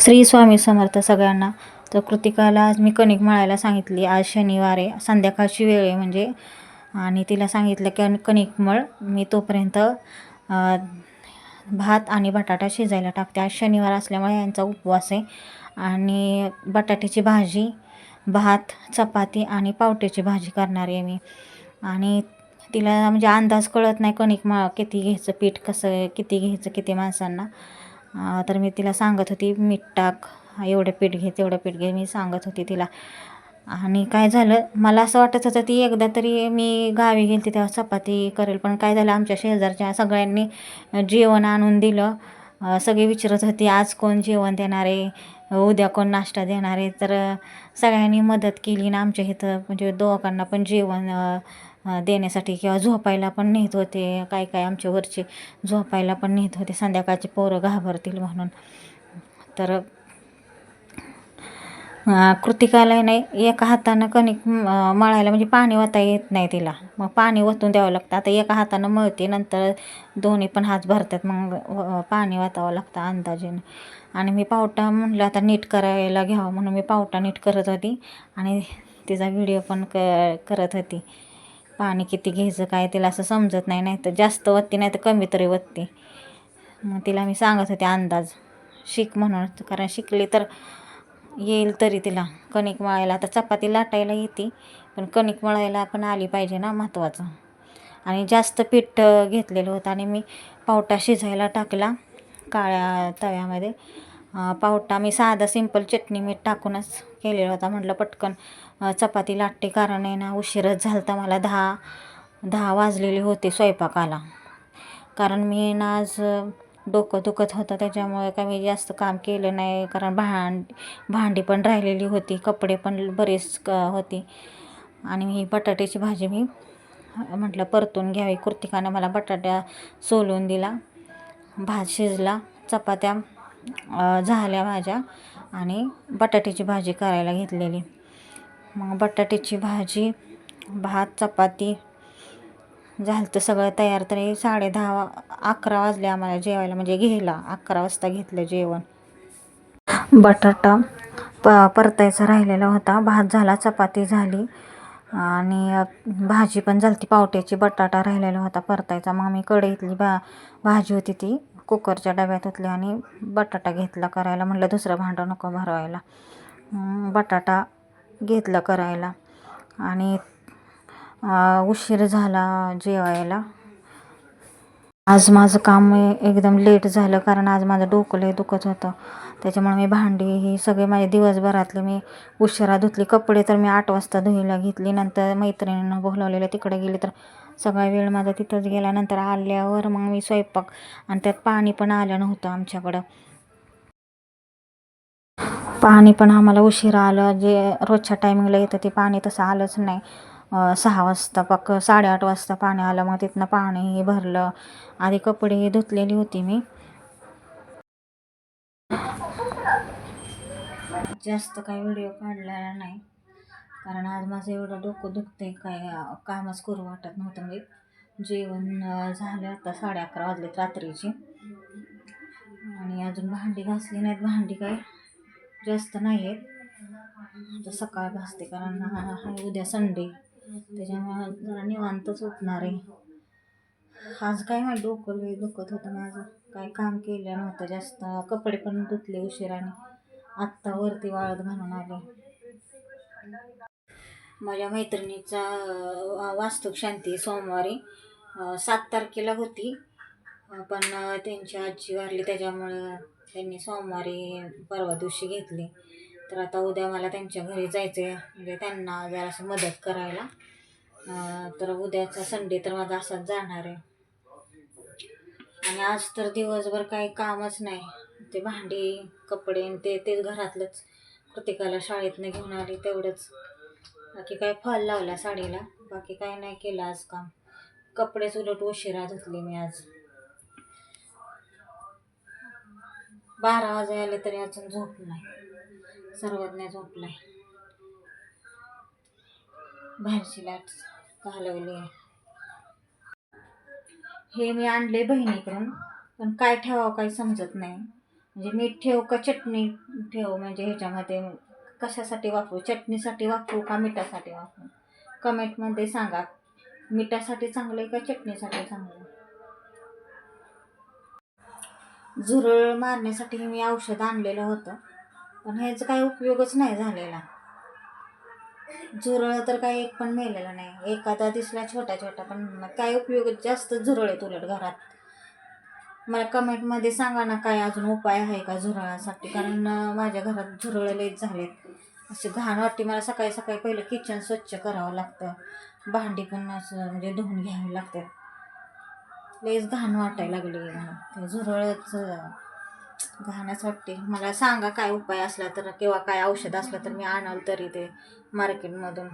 श्री स्वामी समर्थ सगळ्यांना तर कृतिकाला आज मी कणिक मळायला सांगितली. आज शनिवार आहे. संध्याकाळची वेळ आहे म्हणजे. आणि तिला सांगितलं की कणिक मळ. मी तोपर्यंत भात आणि बटाटा शिजायला टाकते. आज शनिवार असल्यामुळे यांचा उपवास आहे. आणि बटाट्याची भाजी भात चपाती आणि पावट्याची भाजी करणार आहे मी. आणि तिला म्हणजे अंदाज कळत नाही कणिक मळ किती घ्यायचं पीठ कसं किती घ्यायचं किती माणसांना. तर मी तिला सांगत होती मीठ टाक एवढं पीठ घे तेवढं पीठ घे. मी सांगत होती तिला. आणि काय झालं मला असं वाटत होतं ती एकदा तरी मी गावी गेली तेव्हा चपाती करेल पण काय झालं आमच्या शेजारच्या सगळ्यांनी जेवण आणून दिलं. सगळी सगळे विचारत होती आज कोण जेवण देणार आहे? उद्या कोण नाश्ता देणार आहे? तर सगळ्यांनी मदत केली ना आमच्या इथं म्हणजे दोघांना पण जेवण देण्यासाठी किंवा झोपायला पण नेत होते. काय काय आमच्या वरचे झोपायला पण नेत होते. संध्याकाळची पोरं घाबरतील म्हणून. तर अं, कृतिकाला नाही एका हातानं कणिक म- मळायला म्हणजे पाणी वता येत नाही तिला. मग पाणी ओतून द्यावं लागतं. आता एका हातानं मळते नंतर दोन्ही पण हात भरतात. मग पाणी वतावं लागतं अंदाजेने. आणि मी पावटा म्हणलं आता नीट करायला घ्यावं म्हणून मी पावटा नीट करत होती. आणि तिचा व्हिडिओ पण क करत होती. पाणी किती घ्यायचं काय तिला असं समजत नाही नाही तर जास्त वत्ती नाही तर कमी तरी वत्ती. मग तिला मी सांगत होते अंदाज शिक म्हणून कारण शिकली तर येईल तरी तिला. कणिक मळायला आता चपाती लाटायला येते पण कणिक मळायला पण आली पाहिजे ना महत्त्वाचं आणि जास्त पीठ घेतलेलं होतं आणि मी पावटा शिजायला टाकला काळ्या तव्यामध्ये. पावटा मी साधा सिंपल चटणी मीठ टाकूनच केलेला होता. म्हटलं पटकन चपाती लाटते. कारण आहे ना उशीरच झाला तर मला दहा दहा वाजलेले होते स्वयंपाकाला. कारण मी ना आज डोकं दुखत होतं. त्याच्यामुळे काही मी जास्त काम केलं नाही. कारण भांड भांडी पण राहिलेली होती. कपडे पण बरेच क होती. आणि ही बटाट्याची भाजी मी म्हटलं परतून घ्यावी. कुर्तिकानं मला बटाट्या सोलून दिला. भात शिजला. चपात्या झाल्या भाज्या आणि बटाट्याची भाजी करायला घेतलेली. मग बटाट्याची भाजी भात चपाती झालं तर सगळं तयार. तरी साडे दहा अकरा वाजले आम्हाला जेवायला. म्हणजे घ्यायला. अकरा वाजता घेतलं जेवण. बटाटा प परतायचा राहिलेला होता. भात झाला चपाती झाली. आणि भाजी पण झाली ती पावट्याची बटाटा राहिलेला होता परतायचा. मग मी कढईतली भा भाजी होती ती. कुकरच्या डब्यात होतली आणि बटाटा घेतला करायला. म्हटलं दुसरं भांडं नको भरवायला. बटाटा घेतला करायला. आणि उशीर झाला जेवायला. आज माझं काम एकदम लेट झालं कारण आज माझं डोकं लय दुखत होतं. त्याच्यामुळे मी भांडी ही सगळे माझे दिवसभरातले मी उशिरा धुतली. कपडे तर मी आठ वाजता धुईला घेतली. नंतर मैत्रिणीनं बोलवलेलं तिकडे गेले तर सगळा वेळ माझा तिथंच गेला. नंतर आल्यावर मग मी स्वयंपाक आणि त्यात पाणी पण आलं नव्हतं आमच्याकडं. पाणी पण आम्हाला उशिरा आलं. जे रोजच्या टायमिंगला येतं ते पाणी तसं आलंच नाही. सहा वाजता पक साडेआठ वाजता पाणी आलं मग तिथनं पाणी भरलं. आधी कपडे धुतलेली होती मी. जास्त काही व्हिडिओ काढलेला नाही कारण आज माझं एवढं डोकं दुखतंय काय कामच करू वाटत नव्हतं म्हणजे जेवण झालं आता साडे अकरा वाजलेत रात्रीची. आणि अजून भांडी घासली नाहीत. भांडी काय जास्त नाही आहेत सकाळ भासते कारण उद्या संडे. त्याच्यामुळे जरा निवांतच उठणार आहे. आज काय माझं डोकं लय दुखत होतं. माझं काय काम केलं नव्हतं जास्त. कपडे पण धुतले उशिराने. आत्ता वरती वाळत घालून आले. माझ्या मैत्रिणीचा वास्तुक शांती सोमवारी सात तारखेला होती. पण त्यांची आजी वारली. त्याच्यामुळं त्यांनी सोमवारी परवा दिवशी घेतली. तर आता उद्या मला त्यांच्या घरी जायचं आहे म्हणजे त्यांना जरासं मदत करायला. तर उद्याचा संडे तर माझा असाच जाणार आहे. आणि आज तर दिवसभर काही कामच नाही. ते भांडी कपडे आणि ते तेच घरातलंच. प्रत्येकाला शाळेतनं घेऊन आली तेवढंच. बाकी काय फॉल लावला साडीला. बाकी काय नाही केलं आज काम. कपडेच उलट उशिरा धुतले मी आज. बारा वाजे आले तरी अजून झोप नाही. सर्वज्ञ झोपलाय. बाहेरची लाइट घालवली आहे हे मी आणले बहिणीकडून पण काय ठेवावं काही समजत नाही. म्हणजे मीठ ठेव का चटणी ठेव? म्हणजे ह्याच्यामध्ये कशासाठी वापरू? चटणीसाठी वापरू का मिठासाठी वापरू? कमेंटमध्ये सांगा. मिठासाठी चांगलं आहे का चटणीसाठी चांगलं आहे झुरळ मारण्यासाठी मी औषध आणलेलं होतं. पण ह्याचा काही उपयोगच नाही झालेला. झुरळ तर काही एक पण मेलेला नाही. एखादा दिसला छोटा छोटा पण काय उपयोग जास्त झुरळ आहेत उलट घरात. मला कमेंटमध्ये सांगा ना काय अजून उपाय आहे का झुरळासाठी? कारण माझ्या घरात झुरळ लईच झालेत. असे घाण वाटते. मला सकाळी सकाळी पहिलं किचन स्वच्छ करावं लागतं. भांडी पण असं म्हणजे धुवून घ्यावी लागतात. लईच घाण वाटायला लागली मला. ते झुरळच घाणच वाटते. मला सांगा काय उपाय असला तर किंवा काय औषध असलं तर मी आणाल तरी ते मार्केटमधून